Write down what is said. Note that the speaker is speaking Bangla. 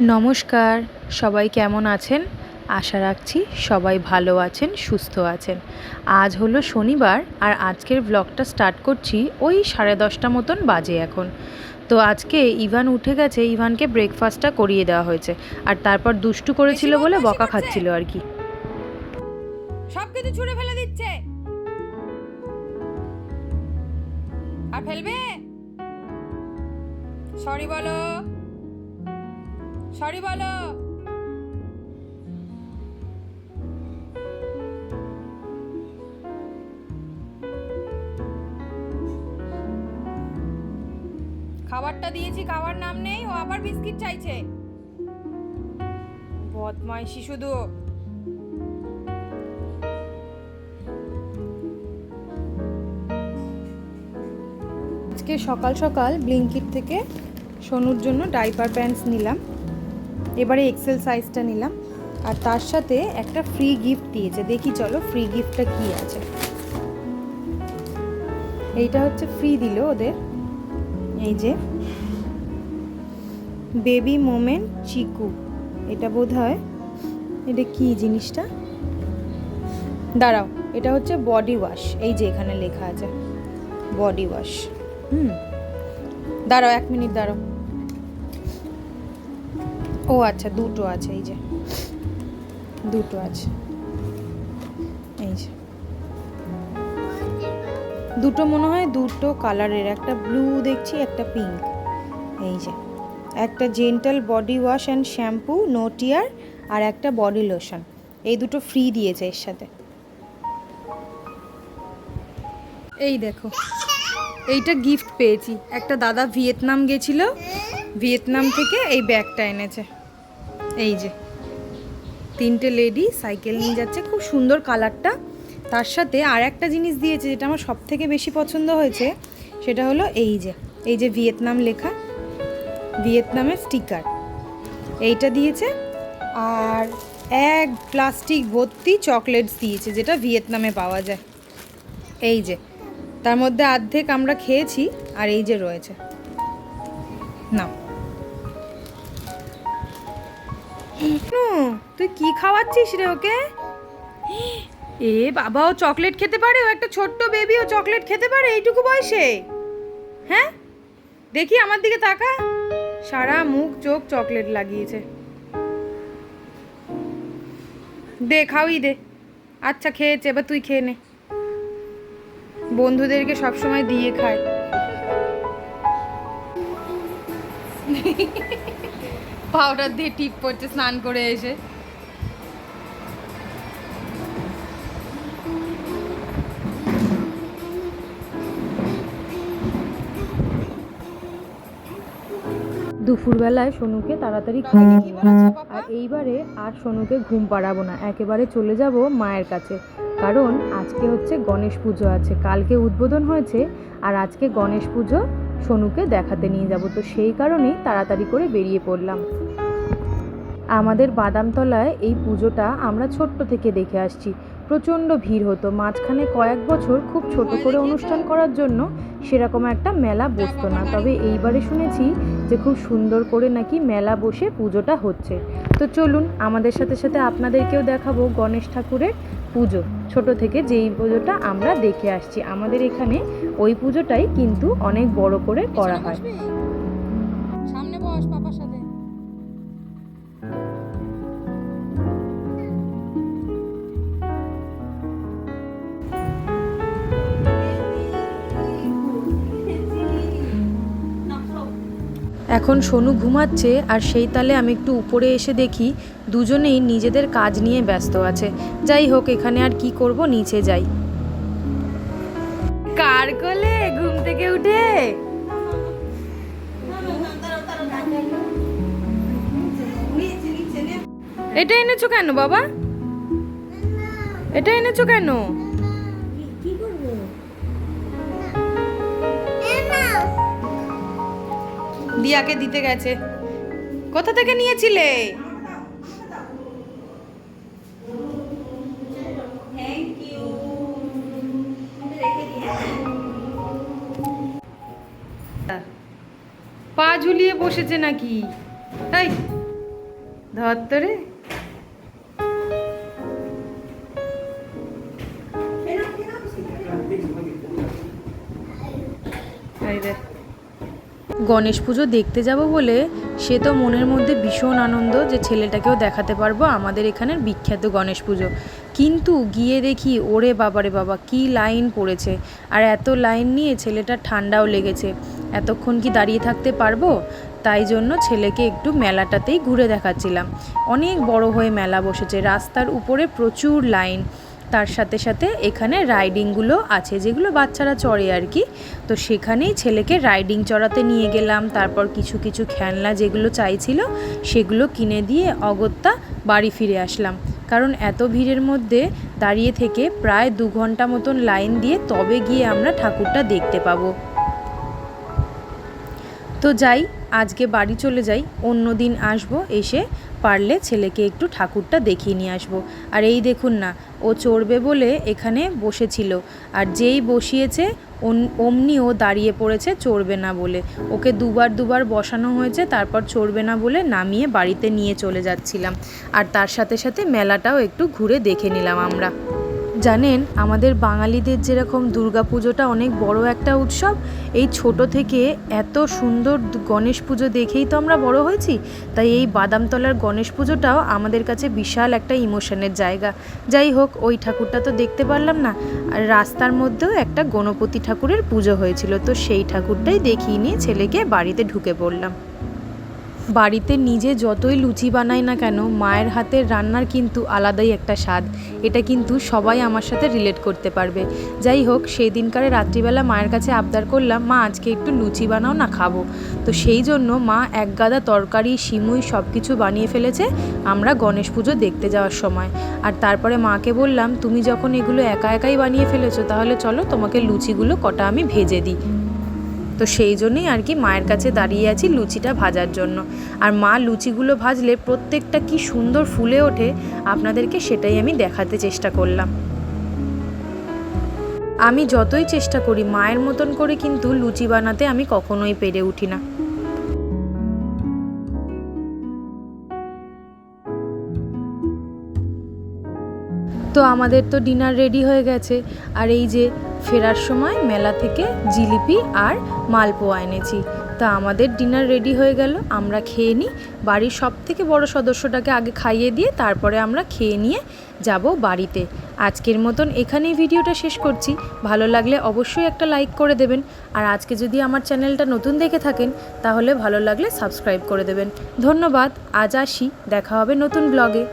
নমস্কার সবাই কেমন আছেন? আশা রাখছি সবাই ভালো আছেন সুস্থ আছেন। আজ হলো শনিবার আর আজকের ব্লগটা স্টার্ট করছি ওই সাড়ে দশটা মতন বাজে এখন। তো আজকে ইভান উঠে গেছে ইভানকে ব্রেকফাস্টটা করিয়ে দেওয়া হয়েছে। আর তারপর দুষ্টু করেছিল বলে বকা খাচ্ছিল আর কি। সব কিছু ছুঁড়ে ফেলে দিচ্ছে। আর ফেলবে? সরি বলো। সরি বলো। খাবারটা দিয়েছি খাবার নাম নেই, ও আবার বিস্কিট চাইছে। বদমাইশি শুধু। আজকে সকাল সকাল ব্লিঙ্কিট থেকে সোনুর জন্য ডাইপার প্যান্টস নিলাম। এবারে এক্সেল সাইজটা নিলাম। আর তার সাথে একটা ফ্রি গিফট দিয়েছে। দেখি চলো ফ্রি গিফটটা কি আছে। এইটা হচ্ছে ফ্রি দিল ওদের। এই যে বেবি মোমেন্ট চিকু এটা বোধ হয় এটা কি জিনিসটা? দাঁড়াও, এটা হচ্ছে বডি ওয়াশ এই যে এখানে লেখা আছে। বডি ওয়াশ হুম, দাঁড়াও এক মিনিট, দাঁড়াও। ও আচ্ছা দুটো আছে, এই যে। দুটো আছে। এই যে। দুটো মনে হয় দুটো কালারের, একটা ব্লু দেখছি, একটা পিঙ্ক এই যে। একটা gentle body wash and shampoo নোটিয়ার আর একটা বডি লোশন এই দুটো ফ্রি দিয়েছে এর সাথে। এই দেখো। এইটা গিফট পেয়েছি। একটা দাদা ভিয়েতনাম গেছিল, ভিয়েতনাম থেকে এই ব্যাগটা এনেছে। এই যে, তিনটে লেডি সাইকেল নিয়ে যাচ্ছে, খুব সুন্দর কালারটা তার সাথে আর একটা জিনিস দিয়েছে যেটা আমার সব থেকে বেশি পছন্দ হয়েছে, সেটা হলো এই যে এই যে ভিয়েতনাম লেখা, ভিয়েতনামের স্টিকার এইটা দিয়েছে, আর এক প্লাস্টিক ভর্তি চকলেটস দিয়েছে, যেটা ভিয়েতনামে পাওয়া যায়। এই যে তার মধ্যে অর্ধেক আমরা খেয়েছি আর এই যে রয়েছে। না, তুই কি খাওয়াচ্ছিস রে ওকে? এ বাবা, ও চকলেট খেতে পারে? ও একটা ছোট্ট বেবি ও চকলেট খেতে পারে? এইটুকু বয়সে? হ্যাঁ? দেখি আমার দিকে তাকা। সারা মুখ, চোখ চকলেট লাগিয়েছে। দে খাওয়াই দে। আচ্ছা খেয়েছে, এবার তুই খেয়ে নে। বন্ধুদেরকে সবসময় দিয়ে খায়। পাউডার দিয়ে টিপ করছে স্নান করে এসে। দুপুরবেলায় সোনুকে তাড়াতাড়ি খাইয়ে আর এইবারে আর সোনুকে ঘুম পাড়াবো না একেবারে চলে যাব মায়ের কাছে। কারণ আজকে হচ্ছে গণেশ পুজো আছে কালকে উদ্বোধন হয়েছে আর আজকে গণেশ পুজো সোনুকে দেখাতে নিয়ে যাব। তো সেই কারণেই তাড়াতাড়ি করে বেরিয়ে পড়লাম। আমাদের বাদামতলায় এই পুজোটা আমরা ছোট্ট থেকে দেখে আসছি। প্রচণ্ড ভিড় হতো। মাঝখানে কয়েক বছর খুব ছোট করে অনুষ্ঠান করার জন্য সেরকম একটা মেলা বসতো না। তবে এইবারে শুনেছি যে খুব সুন্দর করে নাকি মেলা বসে পুজোটা হচ্ছে। তো চলুন, আমাদের সাথে সাথে আপনাদেরকেও দেখাবো গণেশ ঠাকুরের পুজো। ছোট থেকে যেই পুজোটা আমরা দেখে আসছি। আমাদের এখানে ওই পুজোটাই কিন্তু অনেক বড় করে করা হয়। এখন সোনু ঘুমাচ্ছে আর সেই তালে আমি একটু উপরে এসে দেখি দুজনেই নিজেদের কাজ নিয়ে ব্যস্ত আছে। যাই হোক, এখানে আর কি করব, নিচে যাই। কার কোলে ঘুম থেকে উঠে? এটা এনেছো কেন বাবা? এটা এনেছো কেন? দিয়াকে দিতে গেছে। কোথা থেকে নিয়েছিলে? পা ঝুলিয়ে বসেছে নাকি? তাই ধর তো রে। গণেশ পুজো দেখতে যাব বলে সে তো মনের মধ্যে ভীষণ আনন্দ যে ছেলেটাকেও দেখাতে পারব আমাদের এখানের বিখ্যাত গণেশ পুজো। কিন্তু গিয়ে দেখি, ওরে বাবারে বাবা, কি লাইন পড়েছে। আর এত লাইন নিয়ে ছেলেটা ঠান্ডাও লেগেছে। এতক্ষণ কি দাঁড়িয়ে থাকতে পারব? তাই জন্য ছেলেকে একটু মেলাটাতেই ঘুরে দেখাচ্ছিলাম। অনেক বড় হয়ে মেলা বসেছে। রাস্তার উপরে প্রচুর লাইন। তার সাথে সাথে এখানে রাইডিংগুলো আছে, যেগুলো বাচ্চারা চড়ে আর কি। তো সেখানেই ছেলেকে রাইডিং চড়াতে নিয়ে গেলাম, তারপর কিছু কিছু খেলনা যেগুলো চাইছিল, সেগুলো কিনে দিয়ে অগত্যা বাড়ি ফিরে আসলাম। কারণ এত ভিড়ের মধ্যে দাঁড়িয়ে থেকে প্রায় দু ঘণ্টা মতন লাইন দিয়ে তবে গিয়ে আমরা ঠাকুরটা দেখতে পাবো। তো যাই আজকে বাড়ি চলে যাই, অন্য দিন আসব, এসে পারলে ছেলেকে একটু ঠাকুরটা দেখিয়ে নিয়ে আসব। আর এই দেখুন না, ও চড়বে বলে এখানে বসেছিল। আর যেই বসিয়েছে অমনি ও দাঁড়িয়ে পড়েছে চড়বে না বলে। ওকে দুবার দুবার বসানো হয়েছে, তারপর চড়বে না বলে নামিয়ে বাড়িতে নিয়ে চলে যাচ্ছিলাম। আর তার সাথে সাথে মেলাটাও একটু ঘুরে দেখে নিলাম আমরা। জানেন, আমাদের বাঙালিদের যেরকম দুর্গা পুজোটা অনেক বড় একটা উৎসব, এই ছোট থেকে এত সুন্দর গণেশ পুজো দেখেই তো আমরা বড় হয়েছি। তাই এই বাদামতলার গণেশ পুজোটাও আমাদের কাছে বিশাল একটা ইমোশনের জায়গা। যাই হোক, ওই ঠাকুরটা তো দেখতে পারলাম না। আর রাস্তার মধ্যেও একটা গণপতি ঠাকুরের পুজো হয়েছিল, তো সেই ঠাকুরটাই দেখিয়ে নিয়ে ছেলেকে বাড়িতে ঢুকে পড়লাম। বাড়িতে নিজে যতই লুচি বানাই না কেন, মায়ের হাতের রান্নার কিন্তু আলাদাই একটা স্বাদ। এটা কিন্তু সবাই আমার সাথে রিলেট করতে পারবে। যাই হোক সেই দিনকারে রাত্রিবেলা মায়ের কাছে আবদার করলাম, মা, আজকে একটু লুচি বানাও না, খাব। তো সেই জন্য মা এক গাদা তরকারি, সিমুই সব কিছু বানিয়ে ফেলেছে আমরা গণেশ পুজো দেখতে যাওয়ার সময়। আর তারপরে মাকে বললাম, তুমি যখন এগুলো একা একাই বানিয়ে ফেলেছো, তাহলে চলো তোমাকে লুচিগুলো কটা আমি ভেজে দিই। তো সেই জন্যই আর কি মায়ের কাছে দাঁড়িয়ে আছি লুচিটা ভাজার জন্য। আর মা লুচিগুলো ভাজলে প্রত্যেকটা কি সুন্দর ফুলে ওঠে, আপনাদেরকে সেটাই আমি দেখাতে চেষ্টা করলাম। আমি যতই চেষ্টা করি, মায়ের মতন করে কিন্তু লুচি বানাতে আমি কখনোই পেরে উঠি না। তো আমাদের তো ডিনার রেডি হয়ে গেছে। আর এই যে ফেরার সময় মেলা থেকে জিলিপি আর মালপোয়া এনেছি। তা আমাদের ডিনার রেডি হয়ে গেল, আমরা খেয়ে নিই। বাড়ির সব থেকে বড় সদস্যটাকে আগে খাইয়ে দিয়ে তারপরে আমরা খেয়ে নিয়ে যাব বাড়িতে। আজকের মতন এখানেই ভিডিওটা শেষ করছি। ভালো লাগলে অবশ্যই একটা লাইক করে দেবেন। আর আজকে যদি আমার চ্যানেলটা নতুন দেখে থাকেন, তাহলে ভালো লাগলে সাবস্ক্রাইব করে দেবেন। ধন্যবাদ, আজ আসি, দেখা হবে নতুন ব্লগে